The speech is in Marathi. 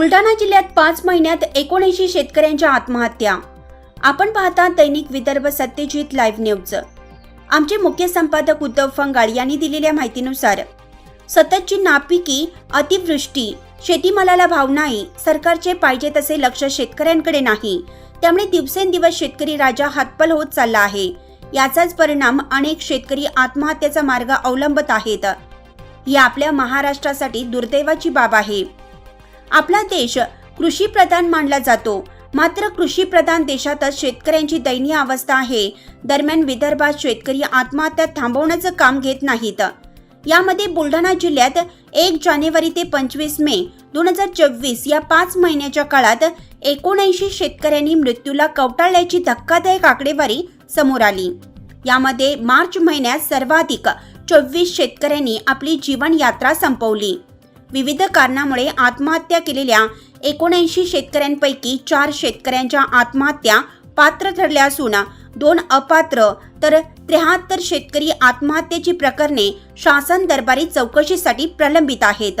बुलढाणा जिल्ह्यात पाच महिन्यात एकोणऐंशी शेतकऱ्यांच्या आत्महत्या. आपण पाहता दैनिक विदर्भ सत्यजित लाईव्ह न्यूज आमचे मुख्य संपादक उद्धव फंगाळ यांनी दिलेल्या माहितीनुसार सततची नापिकी अतिवृष्टी शेतीमालाला भाव नाही सरकारचे पाहिजे तसे लक्ष शेतकऱ्यांकडे नाही त्यामुळे दिवसेंदिवस शेतकरी राजा हातपल होत चालला आहे. याचाच परिणाम अनेक शेतकरी आत्महत्येचा मार्ग अवलंबत आहेत. ही आपल्या महाराष्ट्रासाठी दुर्दैवाची बाब आहे. आपला देश कृषी प्रधान मानला जातो. मात्र कृषी प्रधान देशातच शेतकऱ्यांची दयनीय अवस्था आहे. दरम्यान विदर्भात शेतकरी आत्महत्या थांबवण्याचं काम घेत नाहीत. यामध्ये बुलढाणा जिल्ह्यात एक जानेवारी ते पंचवीस मे दोन हजार चोवीस या पाच महिन्याच्या काळात एकोणऐंशी शेतकऱ्यांनी मृत्यूला कवटाळल्याची धक्कादायक आकडेवारी समोर आली. यामध्ये मार्च महिन्यात सर्वाधिक चोवीस शेतकऱ्यांनी आपली जीवन यात्रा संपवली. विविध कारणामुळे आत्महत्या केलेल्या एकोणऐंशी शेतकऱ्यांपैकी चार शेतकऱ्यांच्या आत्महत्या पात्र ठरल्या असून दोन अपात्र तर त्र्याहत्तर शेतकरी आत्महत्येची प्रकरणे शासन दरबारी चौकशीसाठी प्रलंबित आहेत.